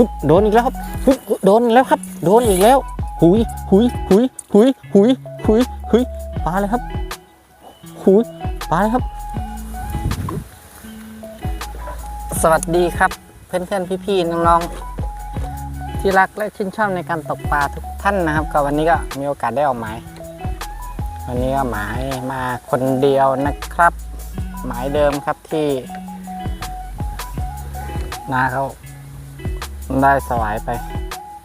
ฮึบโดนอีกแล้วครับฮึบโดนอีกแล้วครับ โดนอีกแล้ว หุยหุยหุยหุยหุยหุยหุยปลาเลยครับ หุยปลาเลยครับ สวัสดีครับ เพื่อนๆพี่ๆน้องๆที่รักและชื่นชอบในการตกปลาทุกท่านนะครับ ก็วันนี้ก็มีโอกาสได้ออกหมายวันนี้ก็หมายมาคนเดียวนะครับ หมายเดิมครับที่นาเขา ได้สวายไป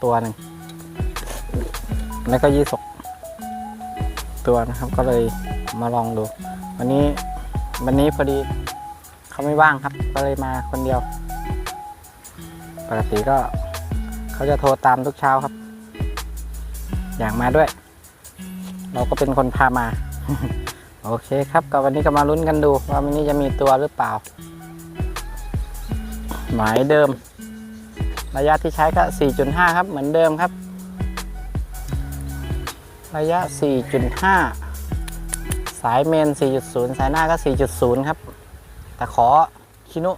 ตัวหนึ่ง แล้วก็ยี่สกตัวนะครับ ก็เลยมาลองดู วันนี้วันนี้พอดีเขาไม่ว่างครับ ก็เลยมาคนเดียว ปกติก็เขาจะโทรตามทุกเช้าครับ อยากมาด้วย เราก็เป็นคนพามา โอเคครับ ก็วันนี้ก็มาลุ้นกันดู ว่าวันนี้จะมีตัวหรือเปล่า หมายเดิม ระยะที่ใช้ก็ 4.5 ครับเหมือนเดิมครับ ระยะ 4.5 สายเมน 4.0 สายหน้าก็ 4.0 ครับ แต่ขอชินุ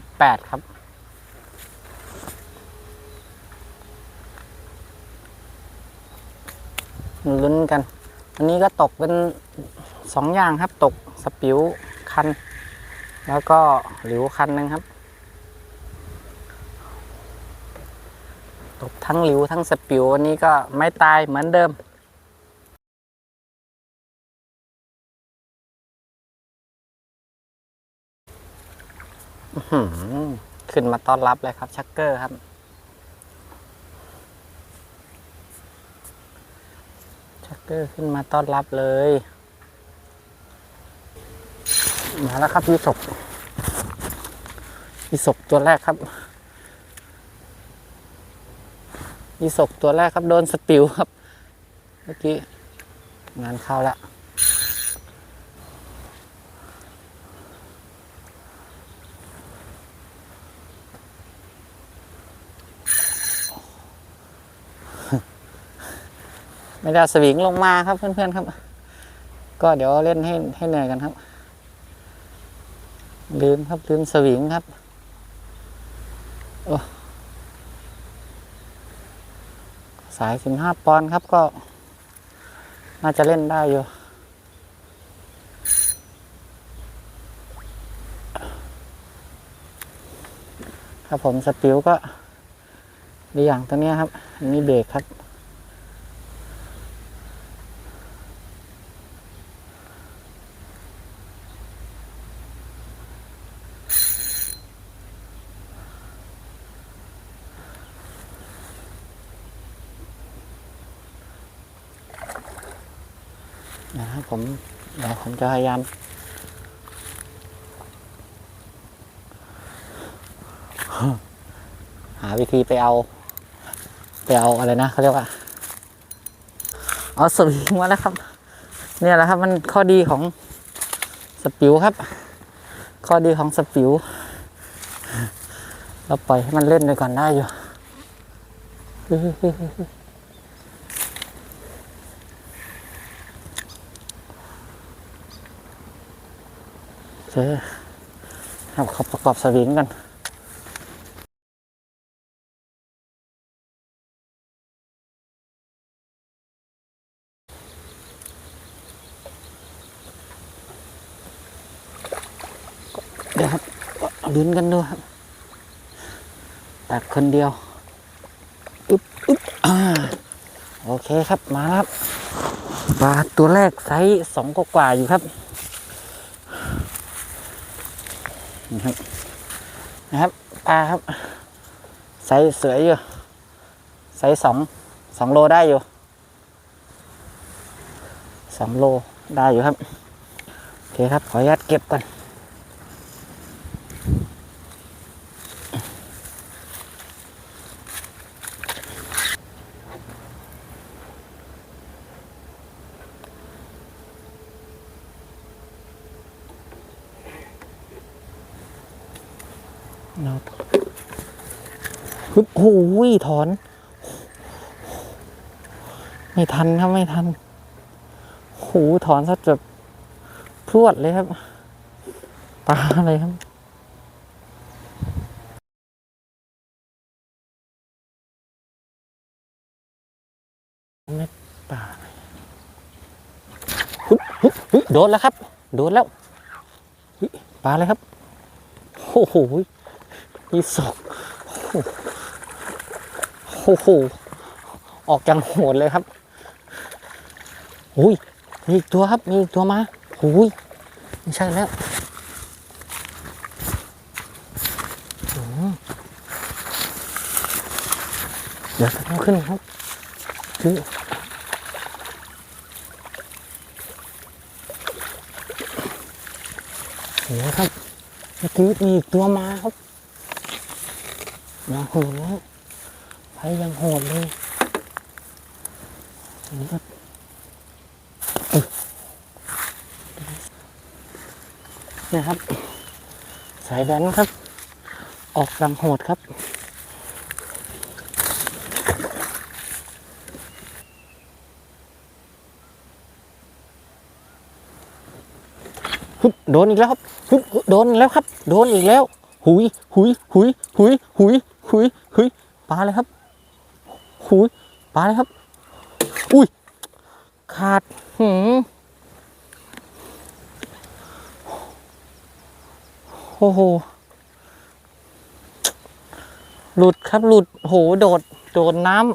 0.8 ครับลุ้นกัน อันนี้ก็ตกเป็นสองอย่างครับ ตกสปิวคัน แล้วก็หลิวคันหนึ่งครับ ทั้งหลิวทั้งสปิววันนี้ก็ไม่ตายเหมือนเดิมขึ้นมาต้อนรับเลยครับ ชักเกอร์ครับ ชักเกอร์ขึ้นมาต้อนรับเลย มาแล้วครับยีศกยีศกตัวแรกครับ ยีศกตัวแรกครับโดนสปิวครับ เมื่อกี้งานเข้าแล้วไม่ได้สวิงลงมาครับเพื่อนๆครับ ก็เดี๋ยวเล่นให้ให้เหนื่อยกันครับ ลืมครับลืมสวิงครับโอ้ สายสิบห้าปอนด์ครับก็ น่าจะเล่นได้อยู่ ครับผมสปิวก็ดีอย่างตัวนี้ครับ อันนี้เบรกครับ นะครับผมเดี๋ยวผมจะพยายามหาวิธีไปเอา ไปเอาอะไรนะเขาเรียกว่าเอาสวิงมาแล้วครับ เนี่ยแหละครับ มันข้อดีของสปิวครับ ข้อดีของสปิวเราปล่อยให้มันเล่นไปก่อนได้อยู่ เคครับเขาประกอบสวิงกันเดี๋ยวครับลุ้นกันดูครับตัดคนเดียวอึ๊บอึ๊บอ่าโอเคครับมาครับปลาตัวแรกไซส์สองกว่าอยู่ครับ นะครับนะครับปลาครับไซส์เสืออยู่ไซส์สองสองโลได้อยู่สองโลได้อยู่ครับโอเคครับขออนุญาตเก็บก่อน นะครับโอ้ยถอน ไม่ทันครับไม่ทันโหถอนซะแบบพรวดเลยครับปลาอะไรครับเม็ดปลาโดนแล้วครับ โดนแล้วปลาเลยครับโอ้โห มีสองโอ้โหออกจังโหดเลยครับหุยมีอีกตัวครับ มีอีกตัวมาหุยไม่ใช่แล้วเดี๋ยวต้องขึ้นครับคือเห็นไหครับเมื่อกี้มีอีกตัวมาครับ ยังโหดเลยไปยังโหดเลยอันนี้ก็เอ้ยเนี่ครับ สายแบนครับ ออกรังโหดครับฮึบโดนอีกแล้วครับฮึบโดนอีกแล้วครับ โดนอีกแล้ว หุย หุย หุย หุย หุย หุยหุยปลาเลยครับหุยปลาเลยครับ อุ้ย ขาดหืมโอ้โห หลุดครับหลุดโหโดด โดดน้ำ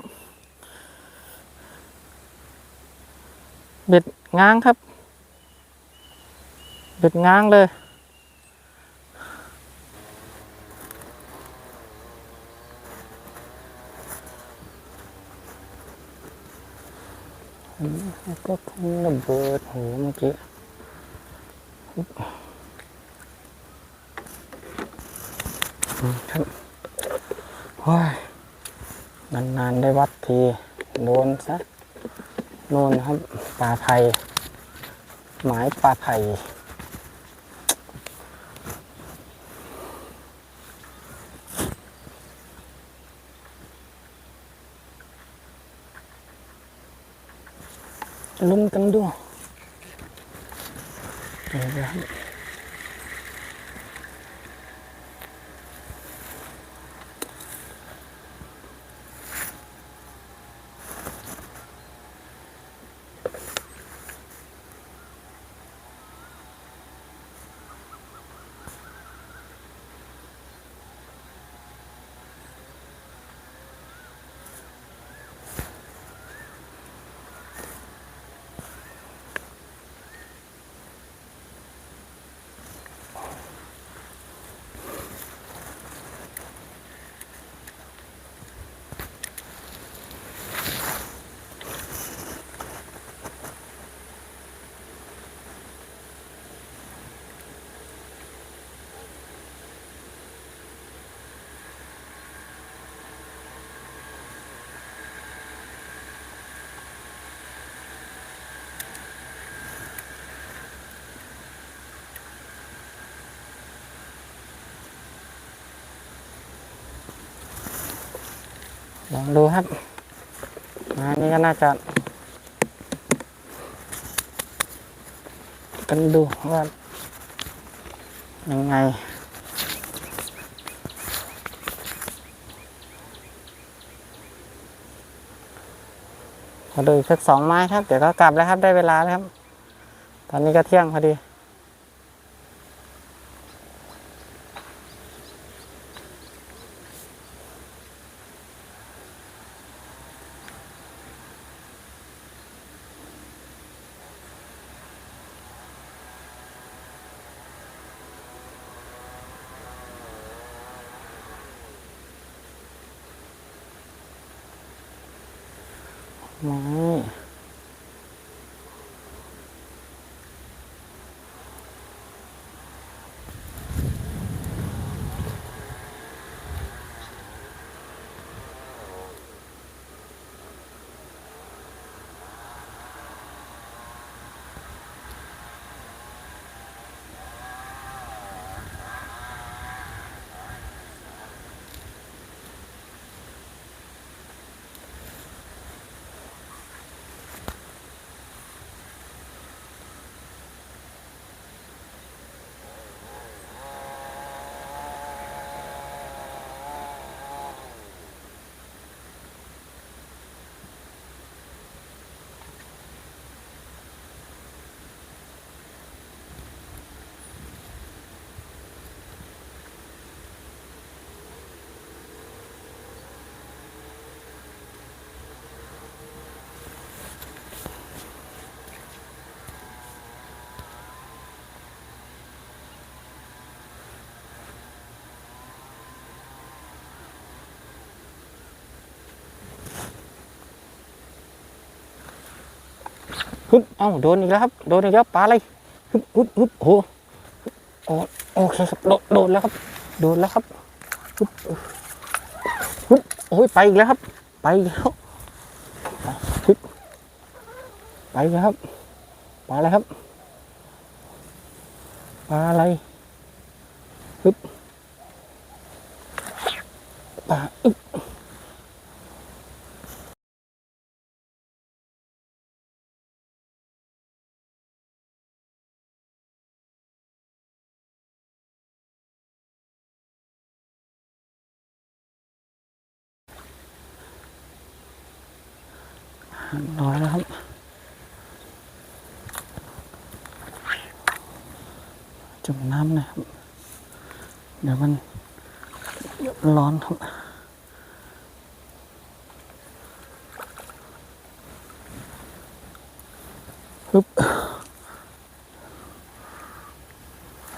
เบ็ดง้างครับ เบ็ดง้างเลย อืมแล้ว ก็คงระเบิดโหเมื่อกี้อืมครับโอ้ยนานๆได้วัดที โดนซะ โน่นครับปลาไผ่หมายปลาไผ่ ยลุ้ม ลองดูครับมานี่ก็น่าจะ กันดูว่ายังไงขอดูอีกสักสองไม้ครับ เดี๋ยวก็กลับแล้วครับได้เวลาแล้วครับ ตอนนี้ก็เที่ยงพอดี ไฮึบเอ้าโดนอีกแล้วครับ โดนอีกแล้วปลาอะไรฮึบฮึบฮึบโอ้โหโอ้โอเคครับโดนโดนแล้วครับ โดนแล้วครับฮึบฮึบโอ้ยไปอีกแล้วครับ ไปแล้วฮึบไปแล้วครับปลาอะไรครับปลาอะไรฮึบปลาอึ๊บ น้อยแล้วครับ จุ่มน้ำนะครับ เดี๋ยวมันร้อนครับปึ๊บ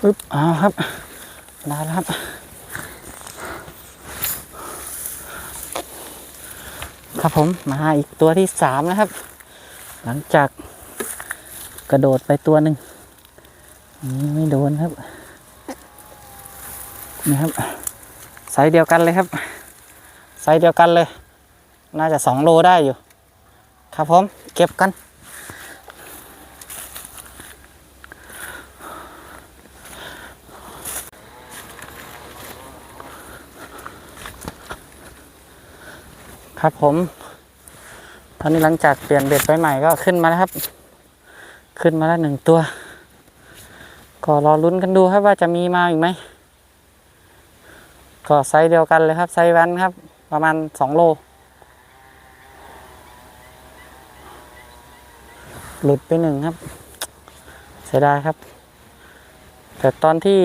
ปึ๊บเอ้าครับได้แล้วครับ ครับผมมาอีกตัวที่สามนะครับ หลังจากกระโดดไปตัวหนึ่งนี่ไม่โดนครับนี่ครับไซส์เดียวกันเลยครับไซส์เดียวกันเลย น่าจะสองโลได้อยู่ ครับผม เก็บกัน ครับผม ตอนนี้หลังจากเปลี่ยนเบ็ดไปใหม่ก็ขึ้นมาแล้วครับ ขึ้นมาแล้วหนึ่งตัว ก็รอลุ้นกันดูครับว่าจะมีมาอีกไหม ก็ไซส์เดียวกันเลยครับไซส์แวนครับ ประมาณสองโล หลุดไปหนึ่งครับ เสียดายครับ แต่ตอนที่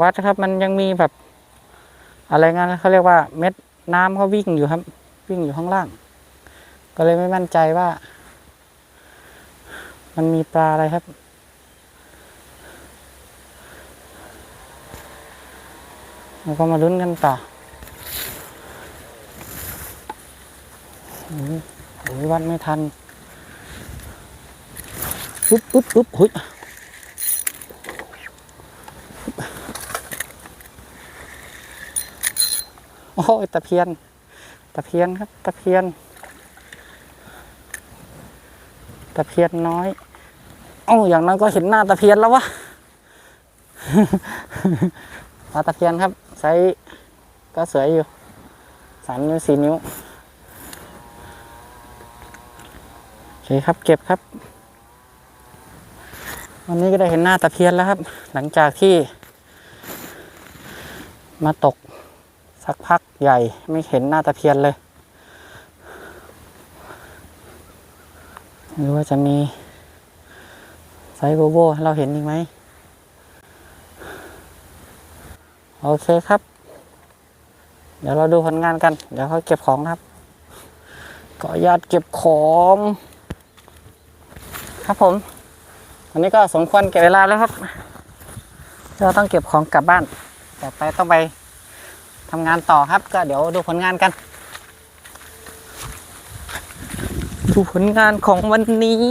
วัดครับมันยังมีแบบอะไรงั้นเขาเรียกว่าเม็ดน้ำเขาวิ่งอยู่ครับ วิ่งอยู่ข้างล่าง ก็เลยไม่มั่นใจว่า มันมีปลาอะไรครับแล้วก็มาลุ้นกันต่อโอ้ยโอ้ยวัดไม่ทันปุ๊บปุ๊บปุ๊บหุยโอ้ยตะเพียน ตะเพียนครับ ตะเพียน ตะเพียนน้อยเอ้าอย่างนั้นก็เห็นหน้าตะเพียนแล้ววะปลาตะเพียนครับไซส์ก็สวยอยู่สามนิ้วสี่นิ้วโอเคครับเก็บครับ วันนี้ก็ได้เห็นหน้าตะเพียนแล้วครับ หลังจากที่ มาตก สักพักใหญ่ไม่เห็นหน้าตะเพียนเลยหรือว่าจะมีไซโบโบเราเห็นอีกไหม โอเคครับ เดี๋ยวเราดูผลงานกัน เดี๋ยวเขาเก็บของครับขออนุญาตเก็บของ ครับผมวันนี้ก็สมควรเก็บเวลาแล้วครับ เราต้องเก็บของกลับบ้าน ต่ไปต้องไป ทำงานต่อครับ ก็เดี๋ยวดูผลงานกัน ดูผลงานของวันนี้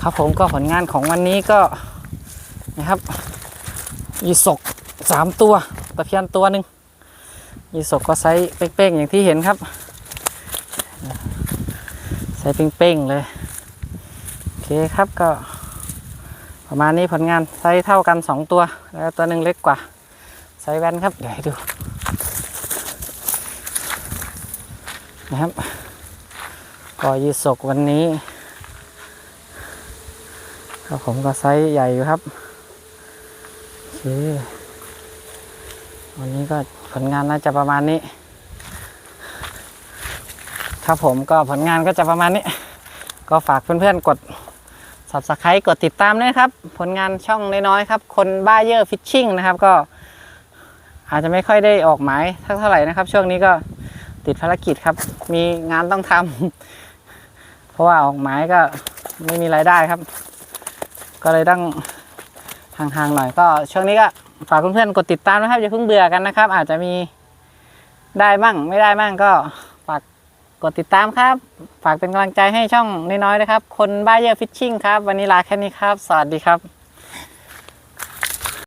ครับผมก็ผลงานของวันนี้ก็นะครับยีสกสามตัวตะเพียนตัวหนึ่ง ยีสกก็ไซส์เป้งๆอย่างที่เห็นครับไซส์เป้งๆเลยโอเคครับก็ ประมาณนี้ผลงานไซส์เท่ากันสองตัว แล้วตัวหนึ่งเล็กกว่าไซส์แวนครับเดี๋ยวให้ดูนะครับก็ยีสกวันนี้ครับผมก็ไซส์ใหญ่อยู่ครับโอเค วันนี้ก็ผลงานน่าจะประมาณนี้ ครับผมก็ผลงานก็จะประมาณนี้ ก็ฝากเพื่อนๆกด subscribe กดติดตามด้วยครับ ผลงานช่องน้อยๆครับ คนบ้าเยอร์ฟิชชิ่งนะครับ ก็อาจจะไม่ค่อยได้ออกหมายเท่าไหร่นะครับ ช่วงนี้ก็ติดภารกิจครับ มีงานต้องทำเพราะว่าออกหมายก็ไม่มีรายได้ครับ ก็เลยต้องห่างๆหน่อยก็ช่วงนี้ก็ ฝากเพื่อนๆกดติดตามนะครับอย่าเพิ่งเบื่อกันนะครับ อาจจะมีได้มั่งไม่ได้มั่งก็ฝากกดติดตามครับ ฝากเป็นกำลังใจให้ช่องน้อยๆนะครับ คนบ้าเยอะฟิชชิ่งครับ วันนี้ลาแค่นี้ครับ สวัสดีครับ